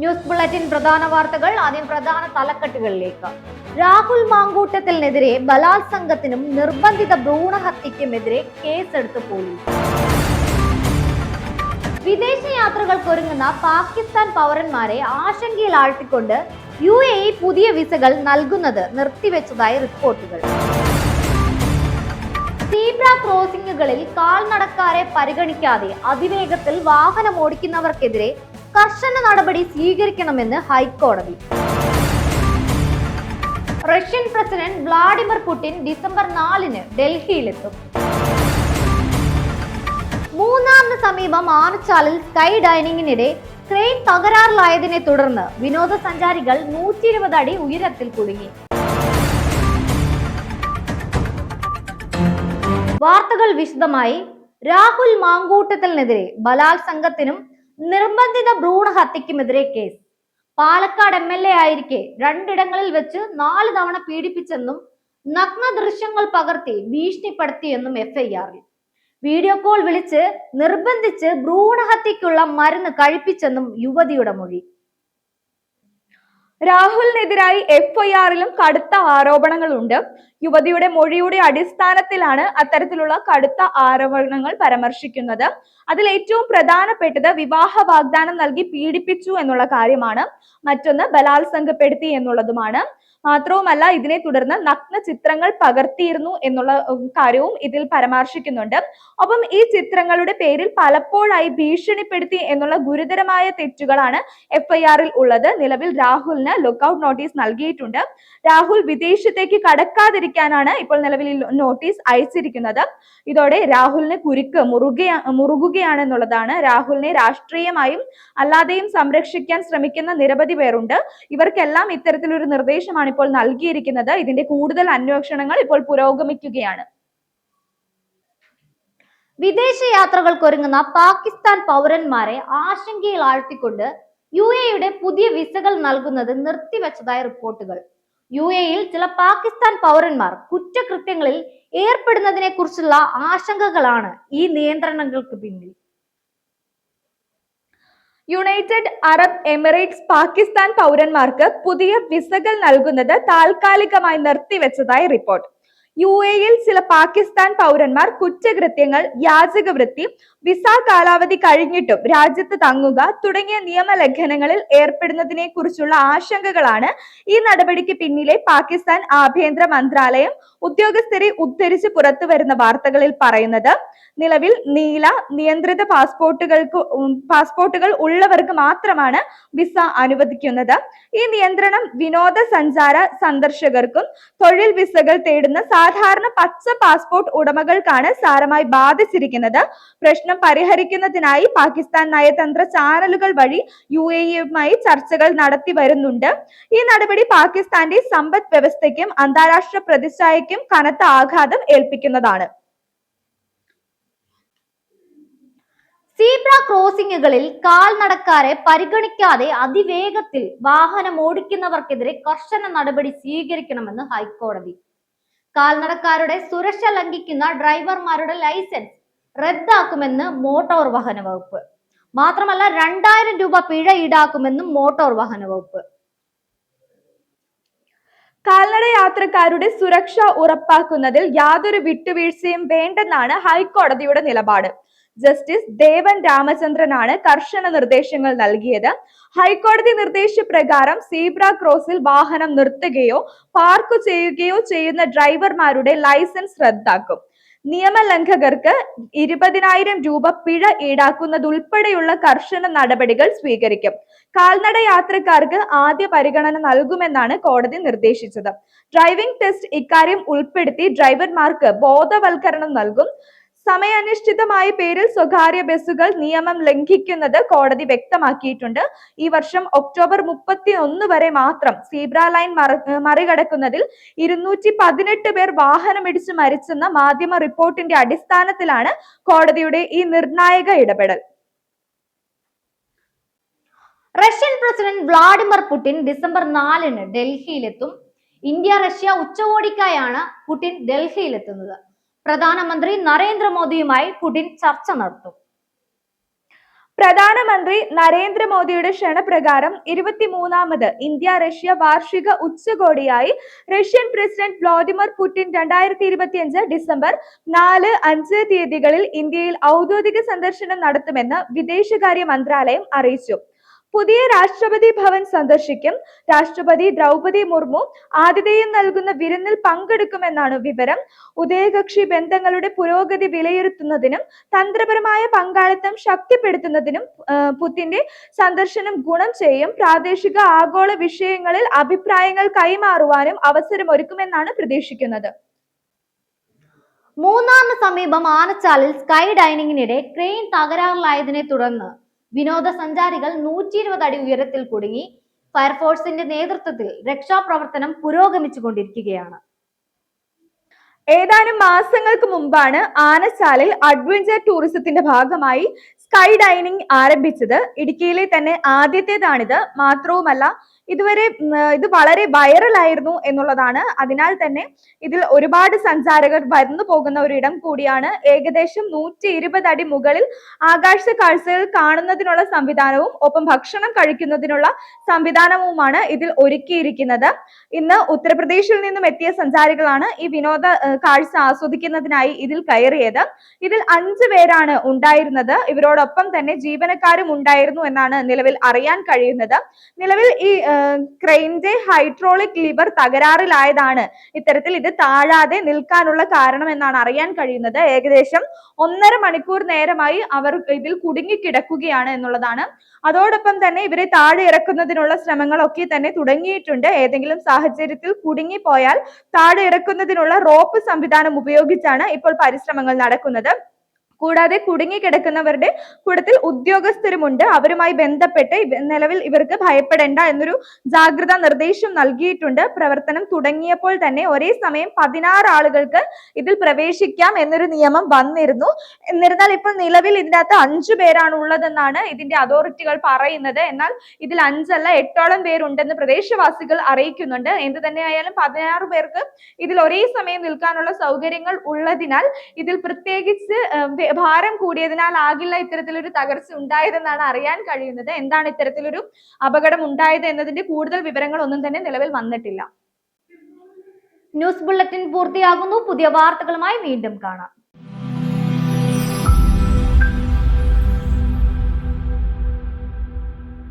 News bulletin പ്രധാന വാർത്തകൾ ആദ്യം പ്രധാന തലക്കെട്ടുകളിലേക്ക്. രാഹുൽ മാങ്കൂട്ടത്തിനെതിരെ ബലാത്സംഗത്തിനും നിർബന്ധിത ഭ്രൂണഹത്യക്കുമെതിരെ കേസെടുത്ത് പോലീസ്. വിദേശ യാത്രകൾക്കൊരുങ്ങുന്ന പാകിസ്ഥാൻ പൗരന്മാരെ ആശങ്കയിൽ ആഴ്ത്തിക്കൊണ്ട് യു എ ഇ പുതിയ വിസകൾ നൽകുന്നത് നിർത്തിവെച്ചതായി റിപ്പോർട്ടുകൾ. സീബ്ര ക്രോസിംഗുകളിൽ കാൽനടക്കാരെ പരിഗണിക്കാതെ അതിവേഗത്തിൽ വാഹനം ഓടിക്കുന്നവർക്കെതിരെ കർശന നടപടി സ്വീകരിക്കണമെന്ന് ഹൈക്കോടതി. Russian president Vladimir Putin December നാലിന് ഡൽഹിയിലെത്തും. മൂന്നാറിന് സമീപം ആനച്ചാലിൽ സ്കൈ ഡൈനിങ്ങിനിടെ ക്രെയിൻ തകരാറിലായതിനെ തുടർന്ന് വിനോദസഞ്ചാരികൾ നൂറ്റി ഇരുപത് അടി ഉയരത്തിൽ കുടുങ്ങി. വാർത്തകൾ വിശദമായി രാഹുൽ മാങ്കൂട്ടത്തിനെതിരെ ബലാത്സംഗത്തിനും നിർബന്ധിത ഭ്രൂണഹത്യക്കുമെതിരെ case. Palakkad M L A ആയിരിക്കെ രണ്ടിടങ്ങളിൽ വെച്ച് നാല് തവണ പീഡിപ്പിച്ചെന്നും നഗ്ന ദൃശ്യങ്ങൾ പകർത്തി ഭീഷണിപ്പെടുത്തിയെന്നും എഫ് ഐ ആറിൽ വീഡിയോ കോൾ വിളിച്ച് നിർബന്ധിച്ച് ഭ്രൂണഹത്യക്കുള്ള മരുന്ന് കഴിപ്പിച്ചെന്നും യുവതിയുടെ മൊഴി. രാഹുലിനെതിരായി എഫ്ഐആറിലും കടുത്ത ആരോപണങ്ങളുണ്ട്. യുവതിയുടെ മൊഴിയുടെ അടിസ്ഥാനത്തിലാണ് അത്തരത്തിലുള്ള കടുത്ത ആരോപണങ്ങൾ പരാമർശിക്കുന്നത്. അതിൽ ഏറ്റവും പ്രധാനപ്പെട്ടത് വിവാഹ വാഗ്ദാനം നൽകി പീഡിപ്പിച്ചു എന്നുള്ള കാര്യമാണ്. മറ്റൊന്ന് ബലാത്സംഗപ്പെടുത്തി എന്നുള്ളതുമാണ്. മാത്രവുമല്ല ഇതിനെ തുടർന്ന് നഗ്ന ചിത്രങ്ങൾ പകർത്തിയിരുന്നു എന്നുള്ള കാര്യവും ഇതിൽ പരാമർശിക്കുന്നുണ്ട്. ഒപ്പം ഈ ചിത്രങ്ങളുടെ പേരിൽ പലപ്പോഴായി ഭീഷണിപ്പെടുത്തി എന്നുള്ള ഗുരുതരമായ തെറ്റുകളാണ് എഫ്ഐആറിൽ ഉള്ളത്. നിലവിൽ രാഹുലിന് ലുക്കൌട്ട് നോട്ടീസ് നൽകിയിട്ടുണ്ട്. രാഹുൽ വിദേശത്തേക്ക് കടക്കാതിരിക്കാനാണ് ഇപ്പോൾ നിലവിൽ നോട്ടീസ് അയച്ചിരിക്കുന്നത്. ഇതോടെ രാഹുലിന് കുരുക്ക് മുറുക മുറുകുകയാണെന്നുള്ളതാണ്. രാഹുലിനെ രാഷ്ട്രീയമായും അല്ലാതെയും സംരക്ഷിക്കാൻ ശ്രമിക്കുന്ന നിരവധി പേരുണ്ട്. ഇവർക്കെല്ലാം ഇത്തരത്തിലൊരു നിർദ്ദേശമാണ് ഇപ്പോൾ നൽകിയിരിക്കുന്നത്. ഇതിന്റെ കൂടുതൽ അന്വേഷണങ്ങൾ ഇപ്പോൾ പുരോഗമിക്കുകയാണ്. വിദേശ യാത്രകൾക്കൊരുങ്ങുന്ന പാകിസ്ഥാൻ പൗരന്മാരെ ആശങ്കയിൽ ആഴ്ത്തിക്കൊണ്ട് യു എയുടെ പുതിയ വിസകൾ നൽകുന്നത് നിർത്തിവെച്ചതായ റിപ്പോർട്ടുകൾ. യു എയിൽ ചില പാകിസ്ഥാൻ പൗരന്മാർ കുറ്റകൃത്യങ്ങളിൽ ഏർപ്പെടുന്നതിനെ കുറിച്ചുള്ള ആശങ്കകളാണ് ഈ നിയന്ത്രണങ്ങൾക്ക് പിന്നിൽ. യുണൈറ്റഡ് അറബ് എമിറേറ്റ്സ് പാകിസ്ഥാൻ പൗരന്മാർക്ക് പുതിയ വിസകൾ നൽകുന്നത് താൽക്കാലികമായി നിർത്തിവെച്ചതായി റിപ്പോർട്ട് യു എയിൽ ചില പാകിസ്ഥാൻ പൗരന്മാർ കുറ്റകൃത്യങ്ങൾ യാചകവൃത്തി വിസ കാലാവധി കഴിഞ്ഞിട്ടും രാജ്യത്ത് തങ്ങുക തുടങ്ങിയ നിയമലംഘനങ്ങളിൽ ഏർപ്പെടുന്നതിനെ കുറിച്ചുള്ള ആശങ്കകളാണ് ഈ നടപടിക്ക് പിന്നിലെ പാകിസ്ഥാൻ ആഭ്യന്തര മന്ത്രാലയം ഉദ്യോഗസ്ഥരെ ഉദ്ധരിച്ച് പുറത്തു വരുന്ന വാർത്തകളിൽ പറയുന്നത്. നിലവിൽ നീല നിയന്ത്രിത പാസ്പോർട്ടുകൾക്ക് പാസ്പോർട്ടുകൾ ഉള്ളവർക്ക് മാത്രമാണ് വിസ അനുവദിക്കുന്നത്. ഈ നിയന്ത്രണം വിനോദസഞ്ചാര സന്ദർശകർക്കും തൊഴിൽ വിസകൾ തേടുന്ന സാധാരണ പച്ച പാസ്പോർട്ട് ഉടമകൾക്കാണ് സാരമായി ബാധിച്ചിരിക്കുന്നത്. പ്രശ്നം പരിഹരിക്കുന്നതിനായി പാകിസ്ഥാൻ നയതന്ത്ര ചാനലുകൾ വഴി യു എ ഇയുമായി ചർച്ചകൾ നടത്തി വരുന്നുണ്ട്. ഈ നടപടി പാകിസ്ഥാന്റെ സമ്പദ് വ്യവസ്ഥയ്ക്കും അന്താരാഷ്ട്ര പ്രതിച്ഛായക്കും കനത്ത ആഘാതം ഏൽപ്പിക്കുന്നതാണ്. സീബ്ര ക്രോസിംഗുകളിൽ കാൽനടക്കാരെ പരിഗണിക്കാതെ അതിവേഗത്തിൽ വാഹനം ഓടിക്കുന്നവർക്കെതിരെ കർശന നടപടി സ്വീകരിക്കണമെന്ന് ഹൈക്കോടതി. കാൽനടക്കാരുടെ സുരക്ഷ ലംഘിക്കുന്ന ഡ്രൈവർമാരുടെ ലൈസൻസ് റദ്ദാക്കുമെന്ന് മോട്ടോർ വാഹന വകുപ്പ്. മാത്രമല്ല രണ്ടായിരം രൂപ പിഴ ഈടാക്കുമെന്നും മോട്ടോർ വാഹന വകുപ്പ്. കാൽനട യാത്രക്കാരുടെ സുരക്ഷ ഉറപ്പാക്കുന്നതിൽ യാതൊരു വിട്ടുവീഴ്ചയും വേണ്ടെന്നാണ് ഹൈക്കോടതിയുടെ നിലപാട്. ജസ്റ്റിസ് ദേവൻ രാമചന്ദ്രനാണ് കർശന നിർദ്ദേശങ്ങൾ നൽകിയത്. ഹൈക്കോടതി നിർദ്ദേശപ്രകാരം സീബ്ര ക്രോസിൽ വാഹനം നിർത്തുകയോ പാർക്ക് ചെയ്യുകയോ ചെയ്യുന്ന ഡ്രൈവർമാരുടെ ലൈസൻസ് റദ്ദാക്കും. നിയമലംഘകർക്ക് ഇരുപതിനായിരം രൂപ പിഴ ഈടാക്കുന്നതുൾപ്പെടെയുള്ള കർശന നടപടികൾ സ്വീകരിക്കും. കാൽനട യാത്രക്കാർക്ക് ആദ്യ പരിഗണന നൽകുമെന്നാണ് കോടതി നിർദ്ദേശിച്ചത്. ഡ്രൈവിംഗ് ടെസ്റ്റ് ഇക്കാര്യം ഉൾപ്പെടുത്തി ഡ്രൈവർമാർക്ക് ബോധവൽക്കരണം നൽകും. സമയാനുഷ്ഠിതമായ പേരിൽ സ്വകാര്യ ബസ്സുകൾ നിയമം ലംഘിക്കുന്നത് കോടതി വ്യക്തമാക്കിയിട്ടുണ്ട്. ഈ വർഷം ഒക്ടോബർ മുപ്പത്തി ഒന്ന് വരെ മാത്രം സീബ്ര ലൈൻ മറ- മറികടക്കുന്നതിൽ ഇരുന്നൂറ്റി പതിനെട്ട് പേർ വാഹനമിടിച്ച് മരിച്ചെന്ന മാധ്യമ റിപ്പോർട്ടിന്റെ അടിസ്ഥാനത്തിലാണ് കോടതിയുടെ ഈ നിർണായക ഇടപെടൽ. Russian president Vladimir Putin December നാലിന് ഡൽഹിയിലെത്തും. ഇന്ത്യ റഷ്യ ഉച്ചകോടിക്കായാണ് പുടിൻ ഡൽഹിയിലെത്തുന്നത്. പ്രധാനമന്ത്രി നരേന്ദ്രമോദിയുമായി പുടിൻ ചർച്ച നടത്തും. പ്രധാനമന്ത്രി നരേന്ദ്രമോദിയുടെ ക്ഷണപ്രകാരം ഇരുപത്തിമൂന്നാമത് ഇന്ത്യ റഷ്യ വാർഷിക ഉച്ചകോടിയായി റഷ്യൻ പ്രസിഡന്റ് വ്ളാഡിമിർ പുടിൻ രണ്ടായിരത്തി ഇരുപത്തിയഞ്ച് ഡിസംബർ നാല് അഞ്ച് തീയതികളിൽ ഇന്ത്യയിൽ ഔദ്യോഗിക സന്ദർശനം നടത്തുമെന്ന് വിദേശകാര്യ മന്ത്രാലയം അറിയിച്ചു. പുതിയ രാഷ്ട്രപതി ഭവൻ സന്ദർശിക്കും. രാഷ്ട്രപതി ദ്രൗപതി മുർമു ആതിഥേയം നൽകുന്ന വിരുന്നിൽ പങ്കെടുക്കുമെന്നാണ് വിവരം. ഉഭയകക്ഷി ബന്ധങ്ങളുടെ പുരോഗതി വിലയിരുത്തുന്നതിനും തന്ത്രപരമായ പങ്കാളിത്തം ശക്തിപ്പെടുത്തുന്നതിനും പുത്തിന്റെ സന്ദർശനം ഗുണം ചെയ്യും. പ്രാദേശിക ആഗോള വിഷയങ്ങളിൽ അഭിപ്രായങ്ങൾ കൈമാറുവാനും അവസരമൊരുക്കുമെന്നാണ് പ്രതീക്ഷിക്കുന്നത്. മൂന്നാറിന് സമീപം ആനച്ചാലിൽ സ്കൈ ഡൈനിങ്ങിനിടെ ക്രെയിൻ തകരാറിലായതിനെ തുടർന്ന് വിനോദസഞ്ചാരികൾ നൂറ്റി ഇരുപത് അടി ഉയരത്തിൽ കുടുങ്ങി ഫയർഫോഴ്സിന്റെ നേതൃത്വത്തിൽ രക്ഷാപ്രവർത്തനം പുരോഗമിച്ചു കൊണ്ടിരിക്കുകയാണ് ഏതാനും മാസങ്ങൾക്ക് മുമ്പാണ് ആനച്ചാലിൽ അഡ്വഞ്ചർ ടൂറിസത്തിന്റെ ഭാഗമായി സ്കൈ ഡൈനിങ് ആരംഭിച്ചത്. ഇടുക്കിയിലെ തന്നെ ആദ്യത്തേതാണിത്. മാത്രവുമല്ല ഇതുവരെ ഇത് വളരെ വൈറലായിരുന്നു എന്നുള്ളതാണ്. അതിനാൽ തന്നെ ഇതിൽ ഒരുപാട് സഞ്ചാരകർ വരുന്നു പോകുന്ന ഒരിടം കൂടിയാണ്. ഏകദേശം നൂറ്റി ഇരുപത് അടി മുകളിൽ ആകാശ കാഴ്ചകൾ കാണുന്നതിനുള്ള സംവിധാനവും ഒപ്പം ഭക്ഷണം കഴിക്കുന്നതിനുള്ള സംവിധാനവുമാണ് ഇതിൽ ഒരുക്കിയിരിക്കുന്നത്. ഇന്ന് ഉത്തർപ്രദേശിൽ നിന്നും എത്തിയ സഞ്ചാരികളാണ് ഈ വിനോദ കാഴ്ച ആസ്വദിക്കുന്നതിനായി ഇതിൽ കയറിയത്. ഇതിൽ അഞ്ചു പേരാണ് ഉണ്ടായിരുന്നത്. ഇവരോടൊപ്പം തന്നെ ജീവനക്കാരും ഉണ്ടായിരുന്നു എന്നാണ് നിലവിൽ അറിയാൻ കഴിയുന്നത്. നിലവിൽ ഈ ക്രെയിനിന്റെ ഹൈഡ്രോളിക് ലിവർ തകരാറിലായതാണ്. ഇത്തരത്തിൽ ഇത് താഴാതെ നിൽക്കാനുള്ള കാരണം എന്നാണ് അറിയാൻ കഴിയുന്നത്. ഏകദേശം ഒന്നര മണിക്കൂർ നേരമായി അവർ ഇതിൽ കുടുങ്ങിക്കിടക്കുകയാണ് എന്നുള്ളതാണ്. അതോടൊപ്പം തന്നെ ഇവരെ താഴെ ഇറക്കുന്നതിനുള്ള ശ്രമങ്ങളൊക്കെ തന്നെ തുടങ്ങിയിട്ടുണ്ട്. ഏതെങ്കിലും സാഹചര്യത്തിൽ കുടുങ്ങിപ്പോയാൽ താഴെ ഇറക്കുന്നതിനുള്ള റോപ്പ് സംവിധാനം ഉപയോഗിച്ചാണ് ഇപ്പോൾ പരിശ്രമങ്ങൾ നടക്കുന്നത്. കൂടാതെ കുടുങ്ങിക്കിടക്കുന്നവരുടെ കൂട്ടത്തിൽ ഉദ്യോഗസ്ഥരുമുണ്ട്. അവരുമായി ബന്ധപ്പെട്ട് നിലവിൽ ഇവർക്ക് ഭയപ്പെടേണ്ട എന്നൊരു ജാഗ്രതാ നിർദ്ദേശം നൽകിയിട്ടുണ്ട്. പ്രവർത്തനം തുടങ്ങിയപ്പോൾ തന്നെ ഒരേ സമയം പതിനാറ് ആളുകൾക്ക് ഇതിൽ പ്രവേശിക്കാം എന്നൊരു നിയമം വന്നിരുന്നു. എന്നിരുന്നാൽ ഇപ്പോൾ നിലവിൽ ഇതിനകത്ത് അഞ്ചു പേരാണ് ഉള്ളതെന്നാണ് ഇതിന്റെ അതോറിറ്റികൾ പറയുന്നത്. എന്നാൽ ഇതിൽ അഞ്ചല്ല എട്ടോളം പേരുണ്ടെന്ന് പ്രദേശവാസികൾ അറിയിക്കുന്നുണ്ട്. എന്ത് തന്നെയായാലും പതിനാറ് പേർക്ക് ഇതിൽ ഒരേ സമയം നിൽക്കാനുള്ള സൗകര്യങ്ങൾ ഉള്ളതിനാൽ ഇതിൽ പ്രത്യേകിച്ച് ഭാരം കൂടിയതിനാൽ ആകില്ല ഇത്തരത്തിലൊരു തകർച്ച ഉണ്ടായതെന്നാണ് അറിയാൻ കഴിയുന്നത്. എന്താണ് ഇത്തരത്തിലൊരു അപകടം ഉണ്ടായത് എന്നതിന്റെ കൂടുതൽ വിവരങ്ങൾ ഒന്നും തന്നെ നിലവിൽ വന്നിട്ടില്ല. ന്യൂസ് ബുള്ളറ്റിൻ പൂർത്തിയാകുന്നു. പുതിയ വാർത്തകളുമായി വീണ്ടും കാണാം.